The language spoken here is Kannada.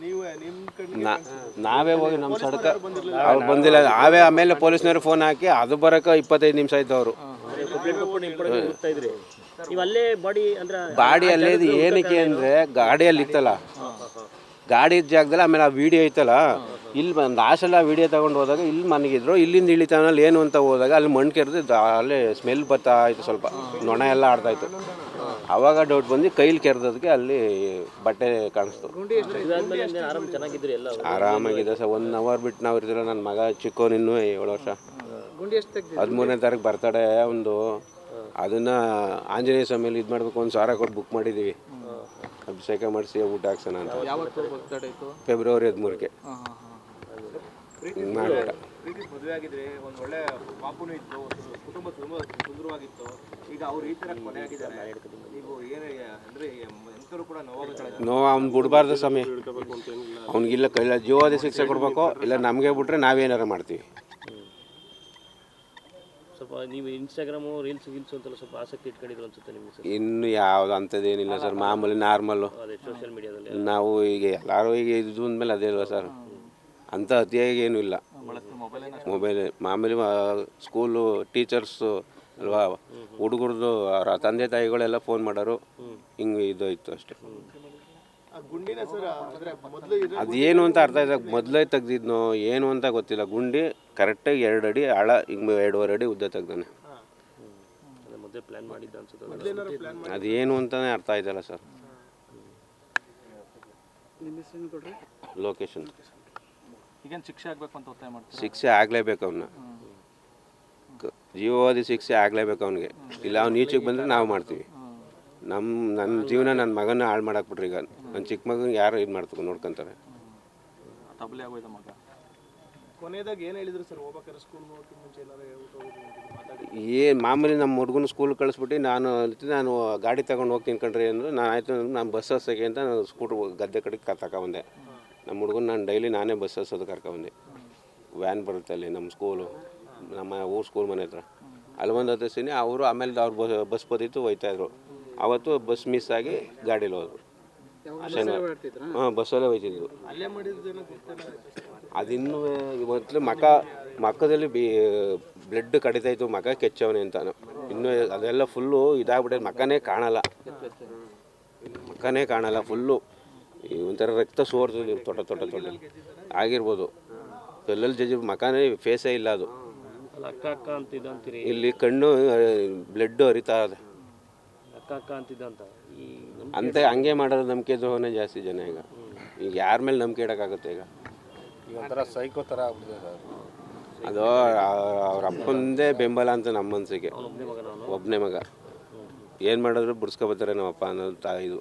ನೀವು ಹೋಗಿ ನಮ್ಮ ಸಡಕ ಅವ್ರು ಬಂದಿಲ್ಲ. ನಾವೇ ಆಮೇಲೆ ಪೊಲೀಸ್ನವ್ರು ಫೋನ್ ಹಾಕಿ ಅದು ಬರಕ ಇಪ್ಪತ್ತೈದು ನಿಮಿಷ ಆಯ್ತು ಅವರು ಹೋಗ್ತಾ ನೀವು ಅಲ್ಲೇ ಬಾಡಿ ಅಂದ್ರೆ ಬಾಡಿ ಅಲ್ಲೇ ಇದು ಏನಕ್ಕೆ ಅಂದರೆ ಗಾಡಿಯಲ್ಲಿ ಇತ್ತಲ್ಲ. ಗಾಡಿ ಇದ್ದ ಜಾಗದಲ್ಲಿ ಆಮೇಲೆ ಆ ವಿಡಿಯೋ ಐತಲ್ಲ ಇಲ್ಲಿ ಬಂದು ಲಾಸ್ಟಲ್ಲಿ ಆ ವಿಡಿಯೋ ತಗೊಂಡು ಹೋದಾಗ ಇಲ್ಲಿ ಮನಗಿದ್ರು ಇಲ್ಲಿಂದ ಇಳಿತಾನಲ್ಲಿ ಏನು ಅಂತ ಹೋದಾಗ ಅಲ್ಲಿ ಮಣ್ಣು ಕೆರೆದು ಅಲ್ಲೇ ಸ್ಮೆಲ್ ಬರ್ತಾ ಇತ್ತು ಸ್ವಲ್ಪ. ನೊಣ ಎಲ್ಲ ಆಡ್ತಾ ಅವಾಗ ಡೌಟ್ ಬಂದು ಕೈಲಿ ಕೆರೆದೋದಕ್ಕೆ ಅಲ್ಲಿ ಬಟ್ಟೆ ಕಾಣಿಸ್ತು. ಆರಾಮಾಗಿದೆ ಸರ್. ಒನ್ ಅವರ್ ಬಿಟ್ಟು ನಾವು ಇರ್ತೀರ ನನ್ನ ಮಗ ಚಿಕ್ಕವನು ಇನ್ನೂ ಏಳು ವರ್ಷ. ಹದಿಮೂರನೇ ತಾರೀಕು ಬರ್ತಡೆ ಒಂದು. ಅದನ್ನ ಆಂಜನೇಯ ಸ್ವಾಮಿಯಲ್ಲಿ ಇದು ಮಾಡಬೇಕು ಒಂದು ಸಾವಿರ ಕೊಟ್ಟು ಬುಕ್ ಮಾಡಿದ್ದೀವಿ ಅಭಿಷೇಕ ಮಾಡಿಸಿ ಊಟ ಹಾಕ್ಸೋಣ ಅಂತ. ಫೆಬ್ರವರಿ ಹದಿಮೂರಕ್ಕೆ ಮಾಡ್ಬಿಟ್ಟ ಮದುವೆ ಆಗಿದ್ರೆ ಒಂದ್ ಒಳ್ಳೆ ಪಾಪುನು ಇತ್ತು ಒಂದು ಕುಟುಂಬ ತುಂಬಾ ಸುಂದರವಾಗಿತ್ತು. ಈಗ ಅವ್ರು ಈ ತರ ಕೊನೆ ಆಗಿದ್ದಾರೆ. ನೀವು ಏನು ಅಂದ್ರೆ ಎಂತರು ಕೂಡ ನೋವಾಗುತ್ತೆ ನೋವು ಅವ್ನು ಬಿಡಬಾರ್ದು ಸ್ವಾಮಿ. ಅವ್ನಿಗಿಲ್ಲ ಕೈಲ ಜೀವಾದಿ ಶಿಕ್ಷೆ ಕೊಡಬೇಕು. ಇಲ್ಲ ನಮಗೆ ಬಿಟ್ರೆ ನಾವೇನಾರ ಮಾಡ್ತೀವಿ. ಸ್ವಲ್ಪ ನೀವು ಇನ್ಸ್ಟಾಗ್ರಾಮು ರೀಲ್ಸ್ ಗೀಲ್ಸ್ ಅಂತೆಲ್ಲ ಸ್ವಲ್ಪ ಆಸಕ್ತಿ ಇಟ್ಕೊಂಡಿದ್ರು ಅನ್ಸುತ್ತೆ ನಿಮಗೆ ಇನ್ನು ಯಾವ್ದು ಅಂಥದ್ದೇನಿಲ್ಲ ಸರ್. ಮಾಮೂಲಿ ನಾರ್ಮಲ್ಲು ಅದೇ ಸೋಷಿಯಲ್ ಮೀಡಿಯಾದಲ್ಲಿ ನಾವು ಈಗ ಎಲ್ಲರೂ ಈಗ ಇದು ಅಂದಮೇಲೆ ಅದೇ ಅಲ್ವಾ ಸರ್? ಅಂಥ ಅತಿಯಾಗಿ ಏನೂ ಇಲ್ಲ. ಮೊಬೈಲ್ ಮಾಮೂಲಿ ಸ್ಕೂಲು ಟೀಚರ್ಸು ಅಲ್ವಾ ಹುಡುಗರದು ಅವರ ತಂದೆ ತಾಯಿಗಳೆಲ್ಲ ಫೋನ್ ಮಾಡೋರು ಹಿಂಗೆ ಇದು ಇತ್ತು ಅಷ್ಟೇ. ಅದೇನು ಅಂತ ಅರ್ಥ ಆಯ್ತು ಮೊದಲೇ ತೆಗ್ದಿದ್ನೋ ಏನು ಅಂತ ಗೊತ್ತಿಲ್ಲ. ಗುಂಡಿ ಕರೆಕ್ಟಾಗಿ ಎರಡು ಅಡಿ ಆಳ ಹಿಂಗೆ ಎರಡೂವರೆ ಅಡಿ ಉದ್ದ ತೆಗ್ದಾನೆ. ಅದು ಮೊದಲೇ ಪ್ಲಾನ್ ಮಾಡಿದ್ದ ಅನ್ಸುತ್ತೆ ಅದೇನು ಅಂತಾನೆ ಅರ್ಥ ಆಯ್ತಲ್ಲ ಸರ್ ಲೊಕೇಶನ್. ಈಗೇನು ಶಿಕ್ಷೆ ಆಗಬೇಕು ಅಂತ ಒತ್ತಾಯ ಮಾಡ್ತೀವಿ ಶಿಕ್ಷೆ ಆಗಲೇಬೇಕು ಅವನ್ನ ಜೀವಾವಧಿ ಶಿಕ್ಷೆ ಆಗಲೇಬೇಕು ಅವನಿಗೆ. ಇಲ್ಲ ಅವ್ನು ಈಚೆಗೆ ಬಂದರೆ ನಾವು ಮಾಡ್ತೀವಿ. ನಮ್ಮ ನನ್ನ ಜೀವನ ನನ್ನ ಮಗನ ಹಾಳು ಮಾಡಾಕ್ಬಿಟ್ರಿ ಈಗ. ನನ್ನ ಚಿಕ್ಕ ಮಗನಿಗೆ ಯಾರು ಇದು ಮಾಡ್ತಾರೆ ನೋಡ್ಕೊಂತಾರೆ. ಏ ಆಗೋಯ್ದ ಮಗ? ಕೊನೆಯದಾಗ ಏನ್ ಹೇಳಿದ್ರು ಸರ್ ಹೋಗ್ಬೇಕಾದ್ರೆ ಸ್ಕೂಲ್ ಹೋಗಕ್ಕೆ ಮುಂಚೆ ಏನಾರು ಹೇಳ್ಬಿಟ್ಟು ಹೋಗಿದ್ರು ಏನು ಮಾಮೂಲಿ ನಮ್ಮ ಹುಡುಗನ ಸ್ಕೂಲ್ ಕಳಿಸ್ಬಿಟ್ಟು ನಾನು ನಾನು ಗಾಡಿ ತಗೊಂಡು ಹೋಗ್ತೀನಿ ಕಣ್ರಿ ಅಂದ್ರೆ ನಾನು ಆಯಿತು ನಾನು ಬಸ್ ಹಸ್ಸಕ್ಕೆ ಅಂತ ನಾನು ಸ್ಕೂಟ್ರ್ ಗದ್ದೆ ಕಡೆಗೆ ತಗೊಂಬಂದೆ ನಮ್ಮ ಹುಡುಗನ ನಾನು ಡೈಲಿ ನಾನೇ ಬಸ್ ಹಸೋದು ಕರ್ಕೊಂಬಂದೆ. ವ್ಯಾನ್ ಬರುತ್ತೆ ಅಲ್ಲಿ ನಮ್ಮ ಸ್ಕೂಲು ನಮ್ಮ ಊರು ಸ್ಕೂಲ್ ಮನೆ ಹತ್ರ. ಅಲ್ಲಿ ಒಂದು ಹತ್ತಿಸ್ತೀನಿ, ಅವರು ಆಮೇಲೆ ಅವ್ರು ಬಸ್ ಬಸ್ ಬದಿತ್ತು ಹೋಯ್ತಾಯಿದ್ರು ಅವತ್ತು ಬಸ್ ಮಿಸ್ ಆಗಿ ಗಾಡೀಲಿ ಹೋದ್ರು. ಶನಿವಾರ. ಹಾಂ ಬಸ್ಸಲ್ಲೇ ಹೋಯ್ತಿದ್ರು ಅದಿನ್ನೂ ಮೊದಲು ಮಕ ಮಕ್ಕದಲ್ಲಿ ಬಿ ಬ್ಲಡ್ ಕಡಿತಾ ಇತ್ತು, ಮಕ ಕೆಚ್ಚವನೆ ಅಂತಾನು. ಇನ್ನೂ ಅದೆಲ್ಲ ಫುಲ್ಲು ಇದಾಗ್ಬಿಟ್ಟೈತೆ ಮಕನೇ ಕಾಣಲ್ಲ. ಮಕನೇ ಕಾಣಲ್ಲ ಫುಲ್ಲು ಈ ಒಂಥರ ರಕ್ತ ಸೋರ್ದು ತೋಟ ತೋಟ ತೊಡೆ ಆಗಿರ್ಬೋದು. ಎಲ್ಲೆಲ್ಲಿ ಜಜ್ಜಿ ಮಕಾನೇ ಫೇಸೇ ಇಲ್ಲ ಅದು. ಅಕ್ಕ ಅಕ್ಕ ಇಲ್ಲಿ ಕಣ್ಣು ಬ್ಲಡ್ ಹರಿತಾ ಇದೆ. ಅಕ್ಕ ಈ ನಮ್ ಅಂತ? ಹಂಗೆ ಮಾಡೋದು ನಂಬಿಕೆ ದ್ರೋಹನೇ ಜಾಸ್ತಿ ಜನ ಈಗ. ಈಗ ಯಾರ ಮೇಲೆ ನಂಬಿಕೆ ಇಡೋಕ್ಕಾಗುತ್ತೆ ಈಗ? ಸೈಕೋ ಥರ ಅದು ಅವ್ರ ಅಪ್ಪಂದೇ ಬೆಂಬಲ ಅಂತ ನಮ್ಮ ಮನಸ್ಸಿಗೆ ಒಬ್ಬನೇ ಮಗನ ಅವನು ಒಬ್ಬನೇ ಮಗ. ಏನು ಮಾಡಿದ್ರು ಬಿಡಿಸ್ಕೊಬತ್ತಾರೆ ನಮ್ಮಪ್ಪ ಅನ್ನೋದು ತಾ ಇದು.